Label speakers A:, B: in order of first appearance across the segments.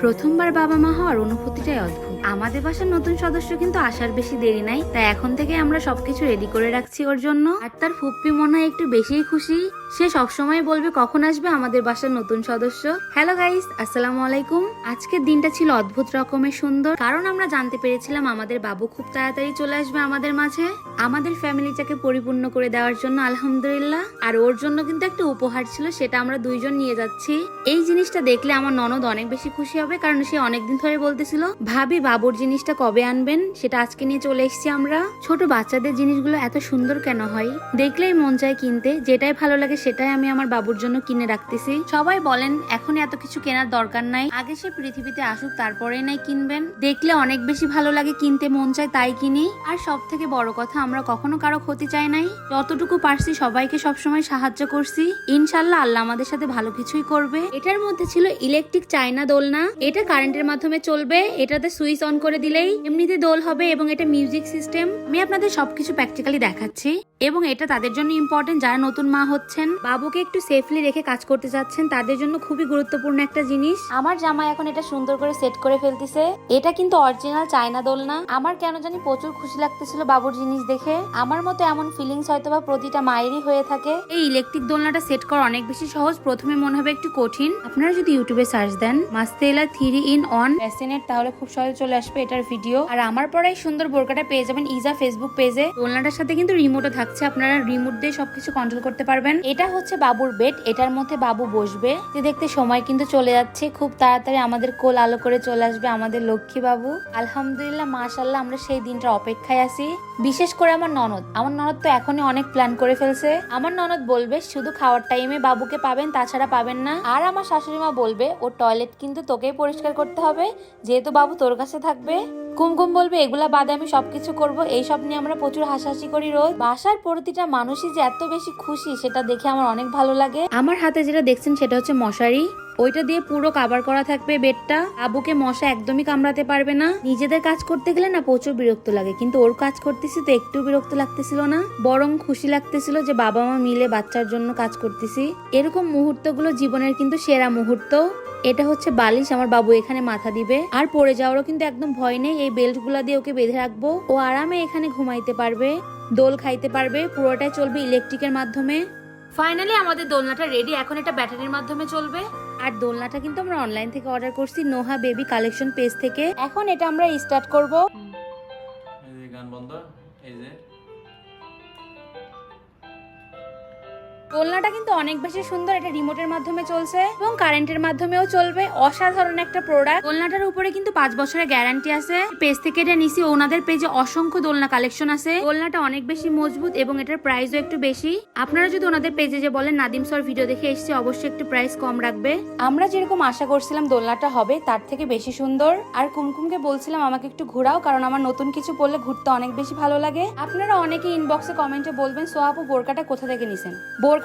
A: প্রথমবার বাবা মা হওয়ার অনুভূতিটাই অদ্ভুত। আমাদের বাসার নতুন সদস্য কিন্তু আসার বেশি দেরি নাই, তাই এখন থেকে আমরা সবকিছু রেডি করে রাখছি ওর জন্য। আর তার ফুপ্পি মনে হয় একটু বেশিই খুশি। সে সবসময় বলবে, কখন আসবে আমাদের বাসার নতুন সদস্য? হ্যালো গাইস আসসালামু আলাইকুম। আজকের দিনটা ছিল অদ্ভুত রকমের সুন্দর। কারণ আমরা জানতে পেরেছিলাম আমাদের বাবু খুব তাড়াতাড়ি চলে আসবে আমাদের মাঝে। আমাদের ফ্যামিলিটাকে পরিপূর্ণ করে দেওয়ার জন্য আলহামদুলিল্লাহ। আর ওর জন্য কিন্তু একটা উপহার ছিল, সেটা আমরা দুইজন নিয়ে যাচ্ছি। এই জিনিসটা দেখলে আমার ননদ অনেক বেশি খুশি হবে, কারণ সে অনেকদিন ধরে বলতেছিল, ভাবি, বাবুর জিনিসটা কবে আনবেন? সেটা আজকে নিয়ে চলে এসেছি আমরা। ছোট বাচ্চাদের জিনিসগুলো এত সুন্দর কেন হয়? দেখলেই মন চায় কিনতে। যেটাই ভালো লাগে সেটাই আমি আমার বাবুর জন্য কিনে রাখতেছি। সবাই বলেন, এখন এত কিছু কেনার দরকার নাই। আগে সে পৃথিবীতে আসুক, তারপরেই নাই কিনবেন। দেখলে অনেক বেশি ভালো লাগে কিনতে, মন চায় তাই কিনি। আর সব থেকে বড় কথা, আমরা কখনো কারও ক্ষতি চাই নাই। যতটুকু পারছি সবাইকে সবসময় সাহায্য করছি। ইনশাল্লাহ আল্লাহ আমাদের সাথে ভালো কিছুই করবে। এটার মধ্যে ছিল ইলেকট্রিক চায়না দোলনা। এটা কারেন্টের মাধ্যমে চলবে এটাতে সুইচ অন করে দিলেই এমনিতে দোল হবে এবং এটা মিউজিক সিস্টেম আমি আপনাদের সবকিছু প্র্যাকটিক্যালি দেখাচ্ছি এবং এটা তাদের জন্য ইম্পর্টেন্ট যারা নতুন মা হচ্ছেন বাবুকে একটু সেফলি রেখে কাজ করতে চাচ্ছেন তাদের জন্য খুবই গুরুত্বপূর্ণ একটা জিনিস। আমার জামা এখন এটা সুন্দর করে সেট করে ফেলতেছে। এটা কিন্তু অরিজিনাল চায়না দোলনা আমার কেন জানি প্রচুর খুশি লাগতেছিল বাবুর জিনিস দেখে। আমার মতো এমন ফিলিংস হয়তো বা প্রতিটা মায়েরই হয়ে থাকে। এই ইলেকট্রিক দোলনাটা সেট করা অনেক বেশি সহজ। প্রথমে মনে হবে একটু কঠিন। আপনারা যদি ইউটিউবে সার্চ দেন মাস্তেলা থ্রি ইন অন প্যাসিনেট তাহলে খুব সহজে চলে আসবে এটার ভিডিও আর আমার পরে সুন্দর বোরকাটা পেয়ে যাবেন ইজা ফেসবুক পেজে দোলনাটার সাথে কিন্তু রিমোটও থাকছে, আপনারা রিমোট দিয়ে সবকিছু কন্ট্রোল করতে পারবেন। এটা হচ্ছে বাবুর বেড এটার মধ্যে বাবু বসবে। যে দেখতে সময় কিন্তু চলে যাচ্ছে, খুব তাড়াতাড়ি আমাদের কোল আলো করে চলে আসবে আমাদের লক্ষ্মী বাবু। আলহামদুলিল্লাহ মাশাল্লাহ আমরা সেই দিনটা অপেক্ষায় আছি। বিশেষ করে আমার ননদ। আমার ননদ তো এখনই অনেক প্ল্যান করে ফেলছে। আমার ননদ বলবে, শুধু খাওয়ার টাইমে বাবুকে পাবেন, তাছাড়া পাবেন না। আর আমার শাশুড়ি মা বলবে ওর টয়লেট কিন্তু তোকেই পরিষ্কার করতে হবে। যেহেতু বাবু তোর কাছে থাকবে। কুমকুম বলবে, এগুলা বাদে আমি সবকিছু করব। এই সব নিয়ে আমরা প্রচুর হাসাহাসি করি রোজ। বাসার প্রতিটা মানুষই যে এত বেশি খুশি, সেটা দেখে আমার অনেক ভালো লাগে। আমার হাতে যেটা দেখছেন সেটা হচ্ছে মশারি। ওইটা দিয়ে পুরো কাবার করা থাকবে বেডটা। আবুকে মশা একদমই কামড়াতে পারবে না। নিজেদের কাজ করতে গেলে না প্রচুর বিরক্ত লাগে। কিন্তু ওর কাজ করতেছি তো একটু বিরক্ত লাগতেছিল না। বরং খুশি লাগতেছিল যে বাবা মা মিলে বাচ্চার জন্য কাজ করতেছি। এরকম মুহূর্তগুলো জীবনের কিন্তু সেরা মুহূর্ত। এটা হচ্ছে বালিশ আমার বাবু এখানে মাথা দিবে। আর পড়ে যাওয়ারও কিন্তু একদম ভয় নেই এই বেল্টগুলা দিয়ে ওকে বেঁধে রাখব। ও আরামে এখানে ঘুমাইতে পারবে দোল খাইতে পারবে পুরোটাই চলবে ইলেকট্রিকের মাধ্যমে। ফাইনালি আমাদের দোলনাটা রেডি এখন এটা ব্যাটারির মাধ্যমে চলবে। আর দোলনাটা কিন্তু আমরা অনলাইন থেকে অর্ডার করছি নোহা বেবি কালেকশন পেজ থেকে। এখন এটা আমরা স্টার্ট করব।
B: এই যে গান বন্ধ এই যে।
A: দোলনাটা কিন্তু অনেক বেশি সুন্দর এটা রিমোটের মাধ্যমে চলছে এবং কারেন্টের মাধ্যমেও চলবে। অসাধারণ একটা প্রোডাক্ট দোলনাটার উপরে কিন্তু পাঁচ বছরের গ্যারান্টি আছে। পেজ থেকে এটা নিছি ওনাদের পেজে অসংখ্য দোলনা কালেকশন আছে। দোলনাটা অনেক বেশি মজবুত এবং এটার প্রাইসও একটু বেশি। আপনারা যদি ওনাদের পেজে যে বলেন নাদিম সর ভিডিও দেখে এসছে অবশ্যই একটু প্রাইস কম রাখবে। আমরা যেরকম আশা করছিলাম দোলনাটা হবে তার থেকে বেশি সুন্দর। আর কুমকুমকে বলছিলাম আমাকে একটু ঘোরাও কারণ আমার নতুন কিছু পড়লে ঘুরতে অনেক বেশি ভালো লাগে। আপনারা অনেকে ইনবক্সে কমেন্টে বলবেন সোয়াপু বোরকাটা কোথা থেকে নিছেন?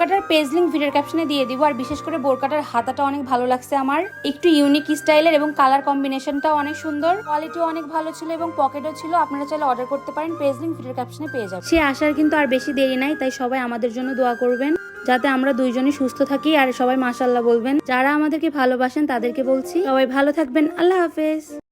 A: বোরকাটার পেজ লিঙ্ক ভিডিওর ক্যাপশনে দিয়ে দিব, আর বিশেষ করে বোরকাটার হাতাটা অনেক ভালো লাগছে আমার। একটু ইউনিক স্টাইলের এবং কালার কম্বিনেশনটাও অনেক সুন্দর। কোয়ালিটিও অনেক ভালো ছিল এবং পকেটও ছিল। আপনারা চাইলে অর্ডার করতে পারেন পেজ লিঙ্ক ভিডিওর ক্যাপশনে পেয়ে যাবেন। সে আসার কিন্তু আর বেশি দেরি নাই, তাই সবাই আমাদের জন্য দোয়া করবেন, যাতে আমরা দুইজনই সুস্থ থাকি, আর সবাই মাশাল্লাহ বলবেন। যারা আমাদেরকে ভালোবাসেন তাদেরকে বলছি। সবাই ভালো থাকবেন, আল্লাহ হাফেজ।